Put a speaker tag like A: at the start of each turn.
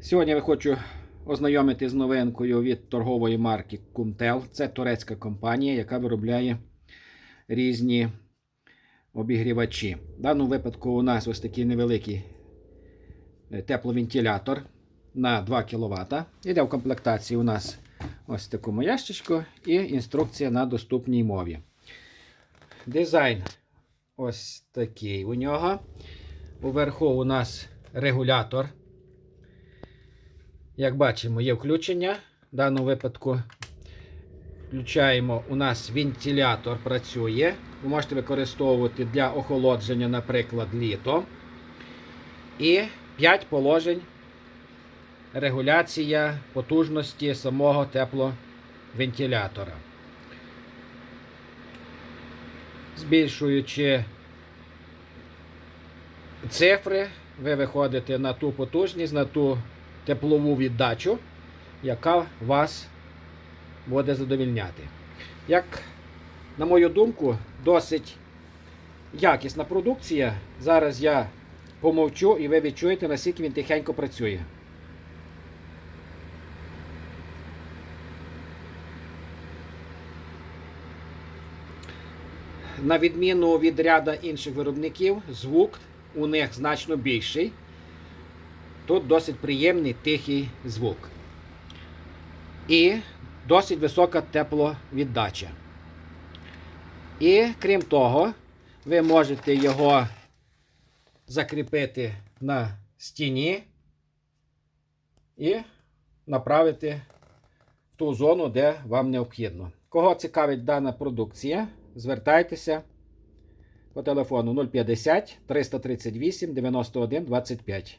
A: Сьогодні я хочу ознайомити з новинкою від торгової марки Kumtel. Це турецька компанія, яка виробляє різні обігрівачі. В даному випадку у нас ось такий невеликий е, тепловентилятор на 2 кВт. Іде в комплектації у нас ось в такому ящичку і інструкція на доступній мові. Дизайн ось такий у нього. Уверху у нас регулятор. Як бачимо, є включення. В даному випадку включаємо, у нас вентилятор працює. Ви можете використовувати для охолодження, наприклад, літо. І 5 положень регуляція потужності самого тепловентилятора. Збільшуючи цифри, ви виходите на ту потужність, на ту теплову віддачу, яка вас буде задовільняти. Як, на мою думку, досить якісна продукція. Зараз я помовчу і ви відчуєте, наскільки він тихенько працює. На відміну від ряда інших виробників, звук у них значно більший. Тут досить приємний тихий звук. І досить висока тепловіддача. І крім того, ви можете його закріпити на стіні і направити в ту зону, де вам необхідно. Кого цікавить дана продукція, звертайтеся по телефону 050 338 91 25.